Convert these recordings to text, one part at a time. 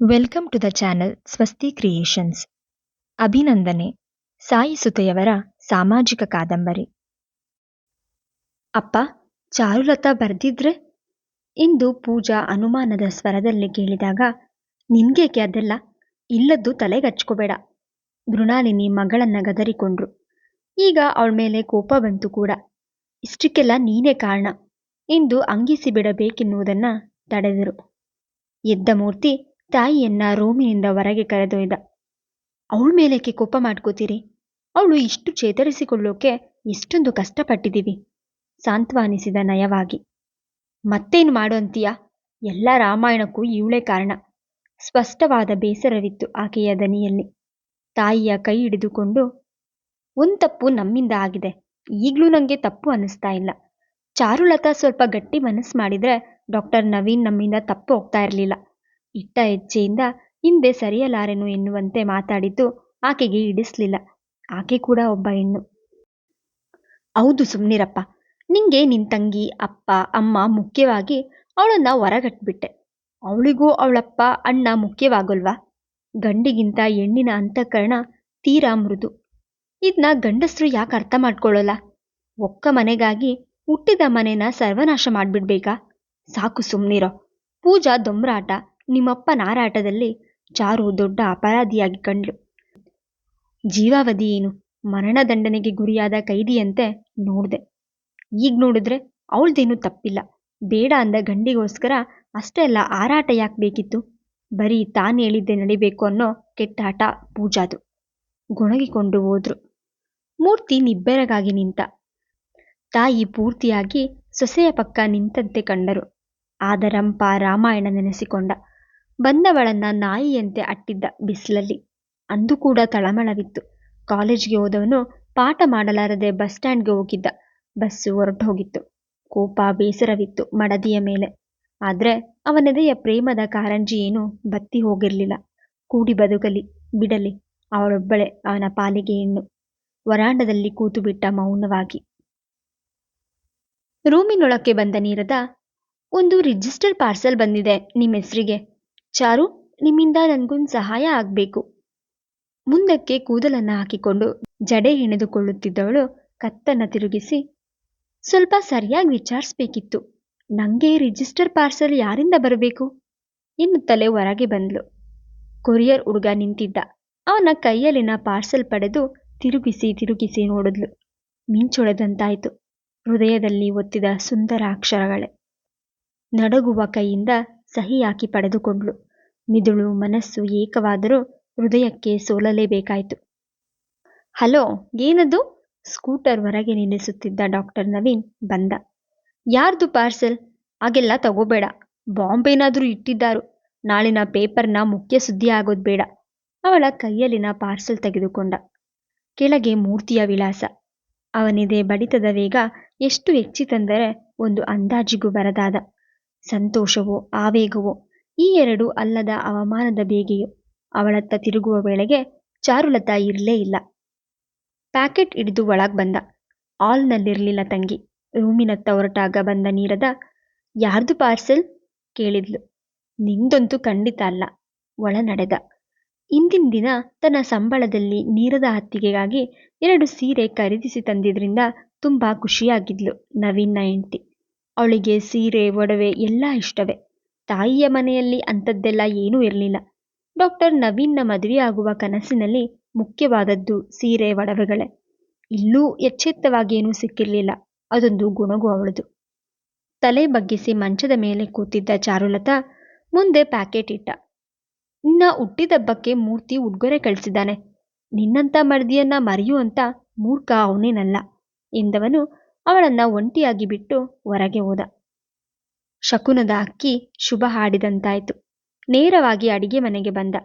Welcome to the channel Swasti creations. ಅಭಿನಂದನೆ. ಸಾಯಿ ಸುತೆಯವರ ಸಾಮಾಜಿಕ ಕಾದಂಬರಿ. ಅಪ್ಪ, ಚಾರುಲತಾ ಬರ್ದಿದ್ರೆ? ಇಂದು ಪೂಜಾ ಅನುಮಾನದ ಸ್ವರದಲ್ಲಿ ಕೇಳಿದಾಗ ನಿನ್ಗೇಕೆ ಅದೆಲ್ಲ? ಇಲ್ಲದ್ದು ತಲೆಗಚ್ಕೋಬೇಡ. ಮೃಣಾಲಿನಿ ಮಗಳನ್ನ ಗದರಿಕೊಂಡ್ರು. ಈಗ ಅವಳ ಮೇಲೆ ಕೋಪ ಬಂತು ಕೂಡ. ಇಷ್ಟಕ್ಕೆಲ್ಲ ನೀನೇ ಕಾರಣ. ಇಂದು ಅಂಗಿಸಿ ಬಿಡಬೇಕೆನ್ನುವುದನ್ನ ತಡೆದರು. ಎದ್ದ ಮೂರ್ತಿ ತಾಯಿಯನ್ನ ರೂಮಿನಿಂದ ಹೊರಗೆ ಕರೆದೊಯ್ದ. ಅವಳ ಮೇಲೇಕೆ ಕೋಪ ಮಾಡ್ಕೋತೀರಿ? ಅವಳು ಇಷ್ಟು ಚೇತರಿಸಿಕೊಳ್ಳೋಕೆ ಎಷ್ಟೊಂದು ಕಷ್ಟಪಟ್ಟಿದ್ದೀವಿ. ಸಾಂತ್ವಾನಿಸಿದ ನಯವಾಗಿ. ಮತ್ತೇನು ಮಾಡೋ ಅಂತೀಯ ಎಲ್ಲ ರಾಮಾಯಣಕ್ಕೂ ಇವಳೇ ಕಾರಣ. ಸ್ಪಷ್ಟವಾದ ಬೇಸರವಿತ್ತು ಆಕೆಯ ದನಿಯಲ್ಲಿ. ತಾಯಿಯ ಕೈ ಹಿಡಿದುಕೊಂಡು, ಒಂದು ತಪ್ಪು ನಮ್ಮಿಂದ ಆಗಿದೆ. ಈಗಲೂ ನನಗೆ ತಪ್ಪು ಅನ್ನಿಸ್ತಾ ಇಲ್ಲ. ಚಾರುಲತಾ ಸ್ವಲ್ಪ ಗಟ್ಟಿ ಮನಸ್ಸು ಮಾಡಿದ್ರೆ ಡಾಕ್ಟರ್ ನವೀನ್ ನಮ್ಮಿಂದ ತಪ್ಪು ಹೋಗ್ತಾ ಇರಲಿಲ್ಲ. ಇಟ್ಟ ಹೆಜ್ಜೆಯಿಂದ ಹಿಂದೆ ಸರಿಯಲಾರೆನು ಎನ್ನುವಂತೆ ಮಾತಾಡಿದ್ದು ಆಕೆಗೆ ಹಿಡಿಸ್ಲಿಲ್ಲ. ಆಕೆ ಕೂಡ ಒಬ್ಬ ಹೆಣ್ಣು. ಹೌದು ಸುಮ್ನಿರಪ್ಪ. ನಿಂಗೆ ನಿನ್ ತಂಗಿ, ಅಪ್ಪ, ಅಮ್ಮ ಮುಖ್ಯವಾಗಿ ಅವಳನ್ನ ಹೊರಗಟ್ಬಿಟ್ಟೆ. ಅವಳಿಗೂ ಅವಳಪ್ಪ ಅಣ್ಣ ಮುಖ್ಯವಾಗಲ್ವಾ? ಗಂಡಿಗಿಂತ ಹೆಣ್ಣಿನ ಅಂತಃಕರಣ ತೀರಾ ಮೃದು. ಇದನ್ನ ಗಂಡಸರು ಯಾಕೆ ಅರ್ಥ ಮಾಡ್ಕೊಳ್ಳೋಲ್ಲ? ಒಕ್ಕ ಮನೆಗಾಗಿ ಹುಟ್ಟಿದ ಮನೆನ ಸರ್ವನಾಶ ಮಾಡ್ಬಿಡ್ಬೇಕಾ? ಸಾಕು ಸುಮ್ನಿರೋ. ಪೂಜಾ ದೊಂಬ್ರಾಟ ನಿಮ್ಮಪ್ಪ ನಾರಾಟದಲ್ಲಿ ಚಾರು ದೊಡ್ಡ ಅಪರಾಧಿಯಾಗಿ ಕಂಡ್ಲು. ಜೀವಾವಧಿ ಏನು? ಮರಣದಂಡನೆಗೆ ಗುರಿಯಾದ ಕೈದಿಯಂತೆ ನೋಡ್ದೆ. ಈಗ ನೋಡಿದ್ರೆ ಅವಳ್ದೇನು ತಪ್ಪಿಲ್ಲ. ಬೇಡ ಅಂದ ಗಂಡಿಗೋಸ್ಕರ ಅಷ್ಟೆಲ್ಲ ಆರಾಟ ಯಾಕೆ ಬೇಕಿತ್ತು? ಬರೀ ತಾನು ಹೇಳಿದ್ದೆ ನಡಿಬೇಕು ಅನ್ನೋ ಕೆಟ್ಟಾಟ ಪೂಜಾದು. ಗೊಣಗಿಕೊಂಡು ಹೋದ್ರು. ಮೂರ್ತಿ ನಿಬ್ಬೆರಗಾಗಿ ನಿಂತ. ತಾಯಿ ಪೂರ್ತಿಯಾಗಿ ಸೊಸೆಯ ಪಕ್ಕ ನಿಂತಂತೆ ಕಂಡರು. ಆದರಂಪ ರಾಮಾಯಣ ನೆನೆಸಿಕೊಂಡ. ಬಂದವಳನ್ನ ನಾಯಿಯಂತೆ ಅಟ್ಟಿದ್ದ ಬಿಸಿಲಲ್ಲಿ. ಅಂದು ಕೂಡ ತಳಮಳವಿತ್ತು. ಕಾಲೇಜ್ಗೆ ಹೋದವನು ಪಾಠ ಮಾಡಲಾರದೆ ಬಸ್ ಸ್ಟ್ಯಾಂಡ್ಗೆ ಹೋಗಿದ್ದ. ಬಸ್ಸು ಹೊರಟು ಹೋಗಿತ್ತು ಕೋಪ ಬೇಸರವಿತ್ತು ಮಡದಿಯ ಮೇಲೆ. ಆದ್ರೆ ಅವನೆದೆಯ ಪ್ರೇಮದ ಕಾರಂಜಿ ಏನು ಬತ್ತಿ ಹೋಗಿರ್ಲಿಲ್ಲ. ಕೂಡಿ ಬದುಕಲಿ, ಬಿಡಲಿ, ಅವಳೊಬ್ಬಳೆ ಅವನ ಪಾಲಿಗೆ ಹೆಣ್ಣು. ವರಾಂಡದಲ್ಲಿ ಕೂತು ಬಿಟ್ಟ ಮೌನವಾಗಿ. ರೂಮಿನೊಳಕ್ಕೆ ಬಂದ ನೀರದ, ಒಂದು ರಿಜಿಸ್ಟರ್ ಪಾರ್ಸಲ್ ಬಂದಿದೆ ನಿಮ್ಮ ಹೆಸರಿಗೆ ಚಾರು, ನಿಮ್ಮಿಂದ ನನಗೊಂದು ಸಹಾಯ ಆಗಬೇಕು. ಮುಂದಕ್ಕೆ ಕೂದಲನ್ನ ಹಾಕಿಕೊಂಡು ಜಡೆ ಹೆಣೆದುಕೊಳ್ಳುತ್ತಿದ್ದವಳು ಕತ್ತನ್ನು ತಿರುಗಿಸಿ, ಸ್ವಲ್ಪ ಸರಿಯಾಗಿ ವಿಚಾರಿಸ್ಬೇಕಿತ್ತು. ನನಗೆ ರಿಜಿಸ್ಟರ್ ಪಾರ್ಸಲ್ ಯಾರಿಂದ ಬರಬೇಕು? ಎನ್ನುತ್ತಲೇ ಹೊರಗೆ ಬಂದ್ಲು. ಕೊರಿಯರ್ ಹುಡುಗ ನಿಂತಿದ್ದ. ಅವನ ಕೈಯಲ್ಲಿನ ಪಾರ್ಸಲ್ ಪಡೆದು ತಿರುಗಿಸಿ ತಿರುಗಿಸಿ ನೋಡಿದ್ಲು. ಮಿಂಚೊಳೆದಂತಾಯ್ತು ಹೃದಯದಲ್ಲಿ ಒತ್ತಿದ ಸುಂದರ ಅಕ್ಷರಗಳೇ. ನಡಗುವ ಕೈಯಿಂದ ಸಹಿ ಹಾಕಿ ಪಡೆದುಕೊಂಡ್ಳು. ಮಿದುಳು ಮನಸ್ಸು ಏಕವಾದರೂ ಹೃದಯಕ್ಕೆ ಸೋಲಲೇಬೇಕಾಯಿತು. ಹಲೋ, ಏನದು? ಸ್ಕೂಟರ್ ಹೊರಗೆ ನಿಲ್ಲಿಸುತ್ತಿದ್ದ ಡಾಕ್ಟರ್ ನವೀನ್ ಬಂದ. ಯಾರ್ದು ಪಾರ್ಸೆಲ್? ಹಾಗೆಲ್ಲ ತಗೋಬೇಡ. ಬಾಂಬ್ ಏನಾದರೂ ಇಟ್ಟಿದ್ದಾರು. ನಾಳಿನ ಪೇಪರ್ನ ಮುಖ್ಯ ಸುದ್ದಿ ಆಗೋದು ಬೇಡ. ಅವಳ ಕೈಯಲ್ಲಿನ ಪಾರ್ಸೆಲ್ ತೆಗೆದುಕೊಂಡ. ಕೆಳಗೆ ಮೂರ್ತಿಯ ವಿಳಾಸ. ಅವನಿದೆ ಬಡಿತದ ವೇಗ ಎಷ್ಟು ಹೆಚ್ಚಿತೆಂದರೆ ಒಂದು ಅಂದಾಜಿಗೂ ಬರದಾದ. ಸಂತೋಷವೋ, ಆವೇಗವೋ ಈ ಎರಡು ಅಲ್ಲದ ಅವಮಾನದ ಬೇಗೆಯು ಅವಳತ್ತ ತಿರುಗುವ ವೇಳೆಗೆ ಚಾರುಲತಾ ಇರಲೇ ಇಲ್ಲ. ಪ್ಯಾಕೆಟ್ ಹಿಡಿದು ಒಳಗ್ ಬಂದ. ಹಾಲ್ನಲ್ಲಿರ್ಲಿಲ್ಲ ತಂಗಿ. ರೂಮಿನತ್ತ ಹೊರಟಾಗ ಬಂದ ನೀರದ, ಯಾರ್ದು ಪಾರ್ಸೆಲ್? ಕೇಳಿದ್ಲು. ನಿಂದಂತೂ ಖಂಡಿತ ಅಲ್ಲ. ಒಳ ನಡೆದ ಇಂದಿನ ದಿನ ತನ್ನ ಸಂಬಳದಲ್ಲಿ ನೀರದ ಹತ್ತಿಗೆಗಾಗಿ ಎರಡು ಸೀರೆ ಖರೀದಿಸಿ ತಂದಿದ್ರಿಂದ ತುಂಬಾ ಖುಷಿಯಾಗಿದ್ಲು ನವೀನ್ನ ಹೆಂಡ್ತಿ. ಅವಳಿಗೆ ಸೀರೆ, ಒಡವೆ ಎಲ್ಲ ಇಷ್ಟವೇ. ತಾಯಿಯ ಮನೆಯಲ್ಲಿ ಅಂಥದ್ದೆಲ್ಲ ಏನೂ ಇರಲಿಲ್ಲ. ಡಾಕ್ಟರ್ ನವೀನ್ನ ಆಗುವ ಕನಸಿನಲ್ಲಿ ಮುಖ್ಯವಾದದ್ದು ಸೀರೆ ಒಡವೆಗಳೇ. ಇಲ್ಲೂ ಎಚ್ಚೆತ್ತವಾಗೇನೂ ಸಿಕ್ಕಿರಲಿಲ್ಲ. ಅದೊಂದು ಗುಣಗು ಅವಳದು. ತಲೆ ಬಗ್ಗಿಸಿ ಮಂಚದ ಮೇಲೆ ಕೂತಿದ್ದ ಚಾರುಲತಾ ಮುಂದೆ ಪ್ಯಾಕೆಟ್ ಇಟ್ಟ. ನಿನ್ನ ಹುಟ್ಟಿದಬ್ಬಕ್ಕೆ ಮೂರ್ತಿ ಉಡುಗೊರೆ ಕಳಿಸಿದ್ದಾನೆ. ನಿನ್ನಂಥ ಮರ್ದಿಯನ್ನ ಮರೆಯುವಂತ ಮೂರ್ಖ ಅವನೇನಲ್ಲ ಎಂದವನು ಅವಳನ್ನ ಒಂಟಿಯಾಗಿ ಬಿಟ್ಟು ಹೊರಗೆ ಹೋದ. ಶಕುನದ ಅಕ್ಕಿ ಶುಭ ಹಾಡಿದಂತಾಯ್ತು. ನೇರವಾಗಿ ಅಡಿಗೆ ಮನೆಗೆ ಬಂದ.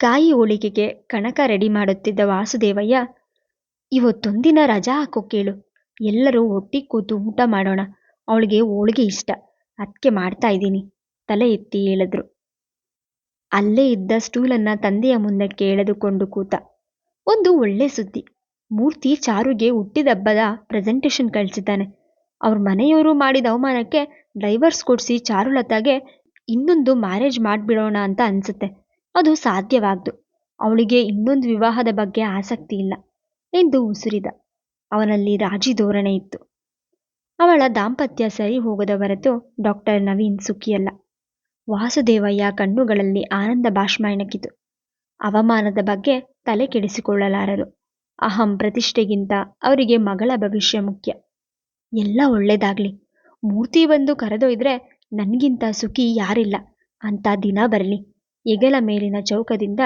ಕಾಯಿ ಹೋಳಿಗೆಗೆ ಕಣಕ ರೆಡಿ ಮಾಡುತ್ತಿದ್ದ ವಾಸುದೇವಯ್ಯ, ಇವತ್ತೊಂದಿನ ರಜಾ ಹಾಕೋ ಕೇಳು. ಎಲ್ಲರೂ ಒಟ್ಟಿಗೆ ಕೂತು ಊಟ ಮಾಡೋಣ. ಅವಳಿಗೆ ಹೋಳಿಗೆ ಇಷ್ಟ. ಅದಕ್ಕೆ ಮಾಡ್ತಾ ಇದ್ದೀನಿ, ತಲೆ ಎತ್ತಿ ಹೇಳಿದ್ರು. ಅಲ್ಲೇ ಇದ್ದ ಸ್ಟೂಲನ್ನ ತಂದೆಯ ಮುಂದಕ್ಕೆ ಎಳೆದುಕೊಂಡು ಕೂತ. ಒಂದು ಒಳ್ಳೆ ಸುದ್ದಿ. ಮೂರ್ತಿ ಚಾರುಗೆ ಹುಟ್ಟಿದಬ್ಬದ ಪ್ರೆಸೆಂಟೇಷನ್ ಕಳಿಸಿದ್ದಾನೆ. ಅವ್ರ ಮನೆಯವರು ಮಾಡಿದ ಅವಮಾನಕ್ಕೆ ಡೈವರ್ಸ್ ಕೊಡಿಸಿ ಚಾರುಲತಾಗೆ ಇನ್ನೊಂದು ಮ್ಯಾರೇಜ್ ಮಾಡಿಬಿಡೋಣ ಅಂತ ಅನ್ಸುತ್ತೆ. ಅದು ಸಾಧ್ಯವಾಗ್ದು. ಅವಳಿಗೆ ಇನ್ನೊಂದು ವಿವಾಹದ ಬಗ್ಗೆ ಆಸಕ್ತಿ ಇಲ್ಲ ಎಂದು ಉಸಿರಿದ. ಅವನಲ್ಲಿ ರಾಜಿ ಧೋರಣೆ ಇತ್ತು. ಅವಳ ದಾಂಪತ್ಯ ಸರಿ ಹೋಗದ ಹೊರತು ಡಾಕ್ಟರ್ ನವೀನ್ ಸುಖಿಯಲ್ಲ. ವಾಸುದೇವಯ್ಯ ಕಣ್ಣುಗಳಲ್ಲಿ ಆನಂದ ಬಾಷ್ಪಾಯಣಕ್ಕಿತು ಅವಮಾನದ ಬಗ್ಗೆ ತಲೆ ಕೆಡಿಸಿಕೊಳ್ಳಲಾರರು. ಅಹಂ ಪ್ರತಿಷ್ಠೆಗಿಂತ ಅವರಿಗೆ ಮಗಳ ಭವಿಷ್ಯ ಮುಖ್ಯ. ಎಲ್ಲ ಒಳ್ಳೇದಾಗ್ಲಿ. ಮೂರ್ತಿ ಬಂದು ಕರೆದೊಯ್ದ್ರೆ ನನಗಿಂತ ಸುಖಿ ಯಾರಿಲ್ಲ. ಅಂತ ದಿನ ಬರಲಿ. ಹೆಗಲ ಮೇಲಿನ ಚೌಕದಿಂದ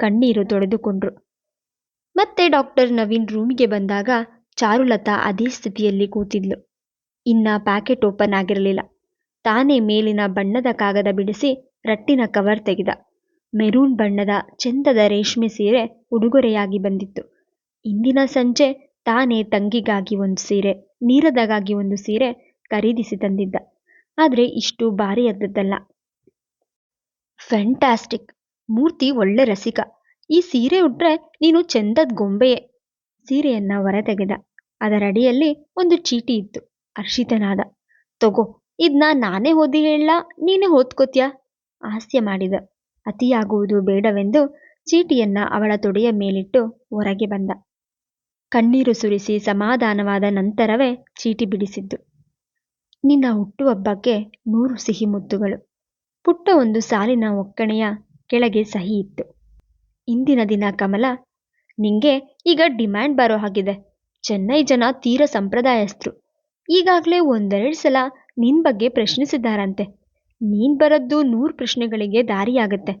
ಕಣ್ಣೀರು ತೊಳೆದುಕೊಂಡ್ರು. ಮತ್ತೆ ಡಾಕ್ಟರ್ ನವೀನ್ ರೂಮಿಗೆ ಬಂದಾಗ ಚಾರುಲತಾ ಅದೇ ಸ್ಥಿತಿಯಲ್ಲಿ ಕೂತಿದ್ಲು. ಇನ್ನ ಪ್ಯಾಕೆಟ್ ಓಪನ್ ಆಗಿರಲಿಲ್ಲ. ತಾನೇ ಮೇಲಿನ ಬಣ್ಣದ ಕಾಗದ ಬಿಡಿಸಿ ರಟ್ಟಿನ ಕವರ್ ತೆಗೆದ. ಮೆರೂನ್ ಬಣ್ಣದ ಚೆಂದದ ರೇಷ್ಮೆ ಸೀರೆ ಉಡುಗೊರೆಯಾಗಿ ಬಂದಿತ್ತು. ಇಂದಿನ ಸಂಜೆ ತಾನೇ ತಂಗಿಗಾಗಿ ಒಂದು ಸೀರೆ, ನೀರದಗಾಗಿ ಒಂದು ಸೀರೆ ಖರೀದಿಸಿ ತಂದಿದ್ದ. ಆದರೆ ಇಷ್ಟು ಭಾರಿಯದ್ದದ್ದಲ್ಲ. ಫ್ಯಾಂಟಾಸ್ಟಿಕ್ ಮೂರ್ತಿ ಒಳ್ಳೆ ರಸಿಕ. ಈ ಸೀರೆ ಉಟ್ರೆ ನೀನು ಚೆಂದದ ಗೊಂಬೆಯೇ. ಸೀರೆಯನ್ನ ಹೊರತೆಗೆದ. ಅದರಡಿಯಲ್ಲಿ ಒಂದು ಚೀಟಿ ಇತ್ತು. ಅರ್ಷಿತನಾದ ತಗೋ ಇದನ್ನ ನಾನೇ ಓದಿ ಹೇಳ, ನೀನೇ ಓದ್ಕೋತ್ಯಾ? ಹಾಸ್ಯ ಮಾಡಿದ. ಅತಿಯಾಗುವುದು ಬೇಡವೆಂದು ಚೀಟಿಯನ್ನ ಅವಳ ತೊಡೆಯ ಮೇಲಿಟ್ಟು ಹೊರಗೆ ಬಂದ. ಕಣ್ಣೀರು ಸುರಿಸಿ ಸಮಾಧಾನವಾದ ನಂತರವೇ ಚೀಟಿ ಬಿಡಿಸಿದ್ದು. ನಿನ್ನ ಹುಟ್ಟುಹಬ್ಬಕ್ಕೆ ನೂರು ಸಿಹಿ ಮುತ್ತುಗಳು ಪುಟ್ಟ ಒಂದು ಸಾಲಿನ ಒಕ್ಕಣೆಯ ಕೆಳಗೆ ಸಹಿ ಇತ್ತು. ಇಂದಿನ ದಿನ ಕಮಲ, ನಿಂಗೆ ಈಗ ಡಿಮ್ಯಾಂಡ್ ಬರೋ ಹಾಗಿದೆ. ಚೆನ್ನೈ ಜನ ತೀರ ಸಂಪ್ರದಾಯಸ್ಥರು. ಈಗಾಗಲೇ ಒಂದೆರಡು ಸಲ ನಿನ್ ಬಗ್ಗೆ ಪ್ರಶ್ನಿಸಿದ್ದಾರಂತೆ. ನೀನ್ ಬರದ್ದು ನೂರು ಪ್ರಶ್ನೆಗಳಿಗೆ ದಾರಿಯಾಗತ್ತೆ.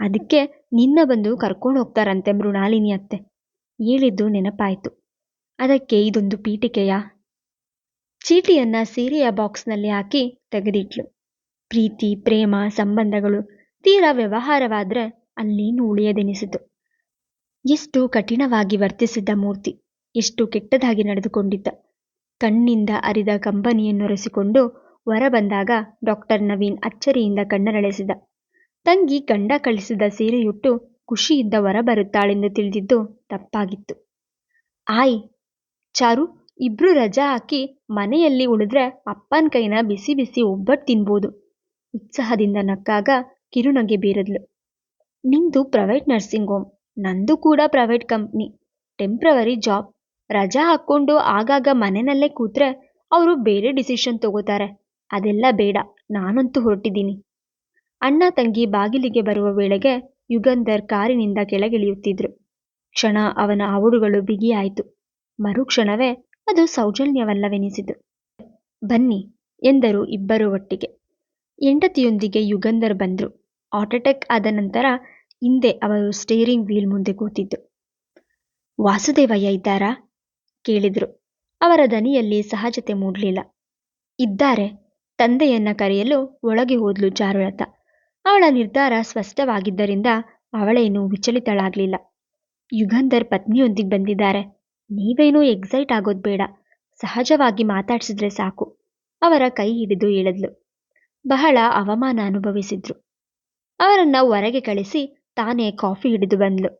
ಅದಕ್ಕೆ ನಿನ್ನ ಬಂದು ಕರ್ಕೊಂಡು ಹೋಗ್ತಾರಂತೆ ಮೃಣಾಲಿನಿ ಅತ್ತೆ. ಹೇಳಿದ್ದು ನೆನಪಾಯಿತು. ಅದಕ್ಕೆ ಇದೊಂದು ಪೀಠಿಕೆಯ? ಚೀಟಿಯನ್ನ ಸೀರೆಯ ಬಾಕ್ಸ್ನಲ್ಲಿ ಹಾಕಿ ತೆಗೆದಿಟ್ಲು. ಪ್ರೀತಿ, ಪ್ರೇಮ, ಸಂಬಂಧಗಳು ತೀರಾ ವ್ಯವಹಾರವಾದ್ರೆ ಅಲ್ಲೇನು ಉಳಿಯದೆನಿಸಿತು. ಎಷ್ಟು ಕಠಿಣವಾಗಿ ವರ್ತಿಸಿದ್ದ ಮೂರ್ತಿ, ಎಷ್ಟು ಕೆಟ್ಟದಾಗಿ ನಡೆದುಕೊಂಡಿದ್ದ. ಕಣ್ಣಿಂದ ಅರಿದ ಕಂಬನಿಯನ್ನೊರೆಸಿಕೊಂಡು ಹೊರ ಬಂದಾಗ ಡಾಕ್ಟರ್ ನವೀನ್ ಅಚ್ಚರಿಯಿಂದ ಕಣ್ಣರಳಿಸಿದ. ತಂಗಿ ಗಂಡ ಕಳಿಸಿದ ಸೀರೆಯುಟ್ಟು ಖುಷಿಯಿಂದ ಹೊರ ಬರುತ್ತಾಳೆಂದು ತಿಳಿದಿದ್ದು ತಪ್ಪಾಗಿತ್ತು. ಆಯ್, ಚಾರು, ಇಬ್ರು ರಜಾ ಹಾಕಿ ಮನೆಯಲ್ಲಿ ಉಳಿದ್ರೆ ಅಪ್ಪನ ಕೈನ ಬಿಸಿ ಬಿಸಿ ಒಬ್ಬಟ್ಟು ತಿನ್ಬೋದು. ಉತ್ಸಾಹದಿಂದ ನಕ್ಕಾಗ ಕಿರುನಗೆ ಬೀರದ್ಲು. ನಿಂದು ಪ್ರೈವೇಟ್ ನರ್ಸಿಂಗ್ ಹೋಮ್, ನಂದು ಕೂಡ ಪ್ರೈವೇಟ್ ಕಂಪ್ನಿ, ಟೆಂಪ್ರವರಿ ಜಾಬ್. ರಜಾ ಹಾಕ್ಕೊಂಡು ಆಗಾಗ ಮನೆಯಲ್ಲೇ ಕೂತ್ರೆ ಅವರು ಬೇರೆ ಡಿಸಿಷನ್ ತಗೋತಾರೆ. ಅದೆಲ್ಲ ಬೇಡ, ನಾನಂತೂ ಹೊರಟಿದ್ದೀನಿ. ಅಣ್ಣ ತಂಗಿ ಬಾಗಿಲಿಗೆ ಬರುವ ವೇಳೆಗೆ ಯುಗಂಧರ್ ಕಾರಿನಿಂದ ಕೆಳಗಿಳಿಯುತ್ತಿದ್ರು. ಕ್ಷಣ ಅವನ ಹಾವುಡುಗಳು ಬಿಗಿಯಾಯಿತು. ಮರುಕ್ಷಣವೇ ಅದು ಸೌಜನ್ಯವಲ್ಲವೆನಿಸಿತು. ಬನ್ನಿ, ಎಂದರು ಇಬ್ಬರು ಒಟ್ಟಿಗೆ. ಹೆಂಡತಿಯೊಂದಿಗೆ ಯುಗಂಧರ್ ಬಂದ್ರು. ಆಟೋಟೆಕ್ ಆದ ನಂತರ ಹಿಂದೆ ಅವರು ಸ್ಟೇರಿಂಗ್ ವೀಲ್ ಮುಂದೆ ಕೂತಿದ್ದು. ವಾಸುದೇವಯ್ಯ ಇದ್ದಾರಾ? ಕೇಳಿದ್ರು. ಅವರ ದನಿಯಲ್ಲಿ ಸಹಜತೆ ಮೂಡಲಿಲ್ಲ. ಇದ್ದಾರೆ, ತಂದೆಯನ್ನ ಕರೆಯಲು ಒಳಗೆ ಹೋದ್ಲು ಚಾರುಲತಾ ಅವಳ ನಿರ್ಧಾರ ಸ್ಪಷ್ಟವಾಗಿದ್ದರಿಂದ ಅವಳೇನು ವಿಚಲಿತಳಾಗ್ಲಿಲ್ಲ. ಯುಗಂಧರ್ ಪತ್ನಿಯೊಂದಿಗೆ ಬಂದಿದ್ದಾರೆ. ನೀವೇನೂ ಎಕ್ಸೈಟ್ ಆಗೋದು ಬೇಡ. ಸಹಜವಾಗಿ ಮಾತಾಡ್ಸಿದ್ರೆ ಸಾಕು. ಅವರ ಕೈ ಹಿಡಿದು ಎಳೆದ್ಲು ಬಹಳ ಅವಮಾನ ಅನುಭವಿಸಿದ್ರು. ಅವರನ್ನ ಹೊರಗೆ ಕಳಿಸಿ ತಾನೇ ಕಾಫಿ ಹಿಡಿದು ಬಂದ್ಲು.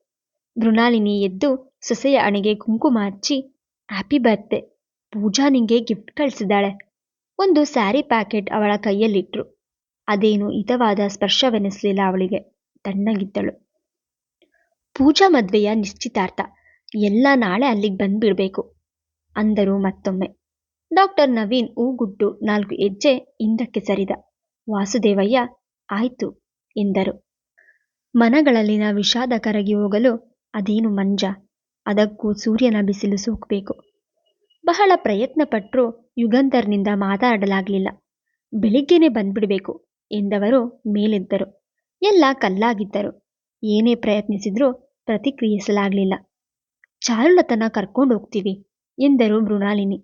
ಮೃಣಾಲಿನಿ ಎದ್ದು ಸೊಸೆಯ ಅಣೆಗೆ ಕುಂಕುಮ ಹಚ್ಚಿ ಹ್ಯಾಪಿ ಬರ್ತ್ಡೇ ಪೂಜಾ ನಿಂಗೆ ಗಿಫ್ಟ್ ಕಳಿಸಿದ್ದಾಳೆ. ಒಂದು ಸ್ಯಾರಿ ಪ್ಯಾಕೆಟ್ ಅವಳ ಕೈಯಲ್ಲಿಟ್ರು. ಅದೇನು ಹಿತವಾದ ಸ್ಪರ್ಶವೆನಿಸಲಿಲ್ಲ ಅವಳಿಗೆ. ತಣ್ಣಗಿದ್ದಳು. ಪೂಜಾ ಮದ್ವೆಯ ನಿಶ್ಚಿತಾರ್ಥ. ಎಲ್ಲ ನಾಳೆ ಅಲ್ಲಿಗೆ ಬಂದ್ಬಿಡ್ಬೇಕು. ಅಂದರು ಮತ್ತೊಮ್ಮೆ. ಡಾಕ್ಟರ್ ನವೀನ್ ಹೂಗುಟ್ಟು ನಾಲ್ಕು ಹೆಜ್ಜೆ ಹಿಂದಕ್ಕೆ ಸರಿದ. ವಾಸುದೇವಯ್ಯ, ಆಯ್ತು, ಎಂದರು. ಮನಗಳಲ್ಲಿನ ವಿಷಾದ ಕರಗಿ ಹೋಗಲು ಅದೇನು ಮಂಜ. ಅದಕ್ಕೂ ಸೂರ್ಯನ ಬಿಸಿಲು ಸೋಕಬೇಕು. ಬಹಳ ಪ್ರಯತ್ನ ಪಟ್ಟರೂ ಯುಗಂಧರ್ನಿಂದ ಮಾತಾಡಲಾಗಲಿಲ್ಲ. ಬೆಳಿಗ್ಗೆನೆ ಬಂದ್ಬಿಡ್ಬೇಕು. ಎಂದವರು ಮೇಲೆದ್ದರು. ಎಲ್ಲ ಕಲ್ಲಾಗಿದ್ದರು. ಏನೇ ಪ್ರಯತ್ನಿಸಿದ್ರೂ ಪ್ರತಿಕ್ರಿಯಿಸಲಾಗಲಿಲ್ಲ. ಚಾರುಲತನ ಕರ್ಕೊಂಡು ಹೋಗ್ತೀವಿ ಎಂದರು ಮೃಣಾಲಿನಿ.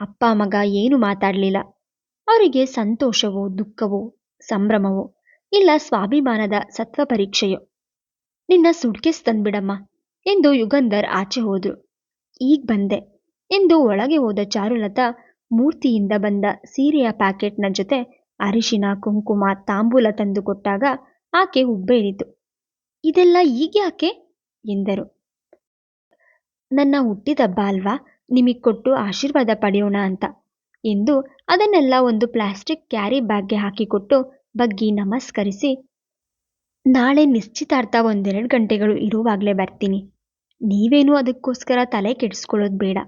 ಅಪ್ಪ ಮಗ ಏನು ಮಾತಾಡಲಿಲ್ಲ. ಅವರಿಗೆ ಸಂತೋಷವೋ ದುಃಖವೋ ಸಂಭ್ರಮವೋ ಇಲ್ಲ ಸ್ವಾಭಿಮಾನದ ಸತ್ವ ಪರೀಕ್ಷೆಯೋ. ನಿನ್ನ ಸುಡ್ಕೇಸ್ ತಂದ್ಬಿಡಮ್ಮ ಎಂದು ಯುಗಂಧರ್ ಆಚೆ ಹೋದ್ರು. ಈಗ ಬಂದೆ ಎಂದು ಒಳಗೆ ಹೋದ ಚಾರುಲತಾ ಮೂರ್ತಿಯಿಂದ ಬಂದ ಸೀರೆಯ ಪ್ಯಾಕೆಟ್ನ ಜೊತೆ ಅರಿಶಿನ, ಕುಂಕುಮ, ತಾಂಬೂಲ ತಂದು ಕೊಟ್ಟಾಗ ಆಕೆ ಹುಬ್ಬೇರಿತು. ಇದೆಲ್ಲ ಈಗ್ಯಾಕೆ ಎಂದರು. ನನ್ನ ಹುಟ್ಟಿದಬ್ಬ ಅಲ್ವಾ ನಿಮಗೆ ಕೊಟ್ಟು ಆಶೀರ್ವಾದ ಪಡೆಯೋಣ ಅಂತ ಎಂದು ಅದನ್ನೆಲ್ಲ ಒಂದು ಪ್ಲಾಸ್ಟಿಕ್ ಕ್ಯಾರಿ ಬ್ಯಾಗ್ಗೆ ಹಾಕಿಕೊಟ್ಟು ಬಗ್ಗಿ ನಮಸ್ಕರಿಸಿ, ನಾಳೆ ನಿಶ್ಚಿತಾರ್ಥ ಒಂದೆರಡು ಗಂಟೆಗಳು ಇರುವಾಗಲೇ ಬರ್ತೀನಿ. ನೀವೇನು ಅದಕ್ಕೋಸ್ಕರ ತಲೆ ಕೆಡಿಸ್ಕೊಳ್ಳೋದು ಬೇಡ.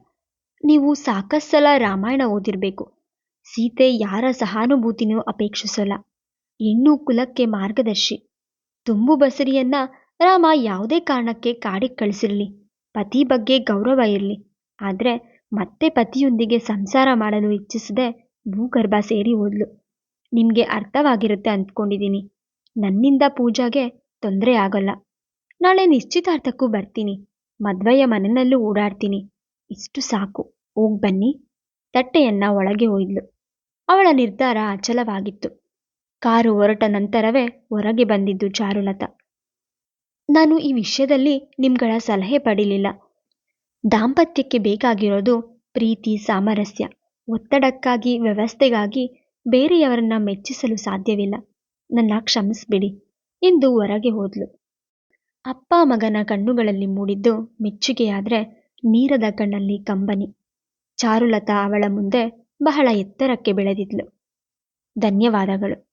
ನೀವು ಸಾಕಷ್ಟು ಸಲ ರಾಮಾಯಣ ಓದಿರಬೇಕು. ಸೀತೆ ಯಾರ ಸಹಾನುಭೂತಿನೂ ಅಪೇಕ್ಷಿಸೋಲ್ಲ. ಹೆಣ್ಣು ಕುಲಕ್ಕೆ ಮಾರ್ಗದರ್ಶಿ. ತುಂಬು ಬಸರಿಯನ್ನ ರಾಮ ಯಾವುದೇ ಕಾರಣಕ್ಕೆ ಕಾಡಿಗೆ ಕಳಿಸಿರಲಿ. ಪತಿ ಬಗ್ಗೆ ಗೌರವ ಇರಲಿ. ಆದರೆ ಮತ್ತೆ ಪತಿಯೊಂದಿಗೆ ಸಂಸಾರ ಮಾಡಲು ಇಚ್ಛಿಸದೆ ಭೂಗರ್ಭ ಸೇರಿ ಹೋದ್ಲು ನಿಮಗೆ ಅರ್ಥವಾಗಿರುತ್ತೆ ಅಂದ್ಕೊಂಡಿದ್ದೀನಿ ನನ್ನಿಂದ ಪೂಜಾಗೆ ತೊಂದರೆ ಆಗಲ್ಲ. ನಾಳೆ ನಿಶ್ಚಿತಾರ್ಥಕ್ಕೂ ಬರ್ತೀನಿ. ಮದ್ವೆಯ ಮನೆಯಲ್ಲೂ ಓಡಾಡ್ತೀನಿ. ಇಷ್ಟು ಸಾಕು. ಹೋಗ್ಬನ್ನಿ ತಟ್ಟೆಯನ್ನ ಒಳಗೆ ಒಯ್ದ್ಲು. ಅವಳ ನಿರ್ಧಾರ ಅಚಲವಾಗಿತ್ತು. ಕಾರು ಹೊರಟ ನಂತರವೇ ಹೊರಗೆ ಬಂದಿದ್ದು ಚಾರುಲತಾ. ನಾನು ಈ ವಿಷಯದಲ್ಲಿ ನಿಮ್ಗಳ ಸಲಹೆ ಪಡಿಲಿಲ್ಲ. ದಾಂಪತ್ಯಕ್ಕೆ ಬೇಕಾಗಿರೋದು ಪ್ರೀತಿ, ಸಾಮರಸ್ಯ, ಒತ್ತಡಕ್ಕಾಗಿ, ವ್ಯವಸ್ಥೆಗಾಗಿ ಬೇರೆಯವರನ್ನ ಮೆಚ್ಚಿಸಲು ಸಾಧ್ಯವಿಲ್ಲ. ನನ್ನ ಕ್ಷಮಿಸ್ಬಿಡಿ ಎಂದು ಹೊರಗೆ ಹೋದ್ಲು. ಅಪ್ಪ ಮಗನ ಕಣ್ಣುಗಳಲ್ಲಿ ಮೂಡಿದ್ದು ಮೆಚ್ಚುಗೆಯಾದ್ರೆ ನೀರದ ಕಣ್ಣಲ್ಲಿ ಕಂಬನಿ. ಚಾರುಲತಾ ಅವಳ ಮುಂದೆ ಬಹಳ ಎತ್ತರಕ್ಕೆ ಬೆಳೆದಿದ್ಲು. ಧನ್ಯವಾದಗಳು.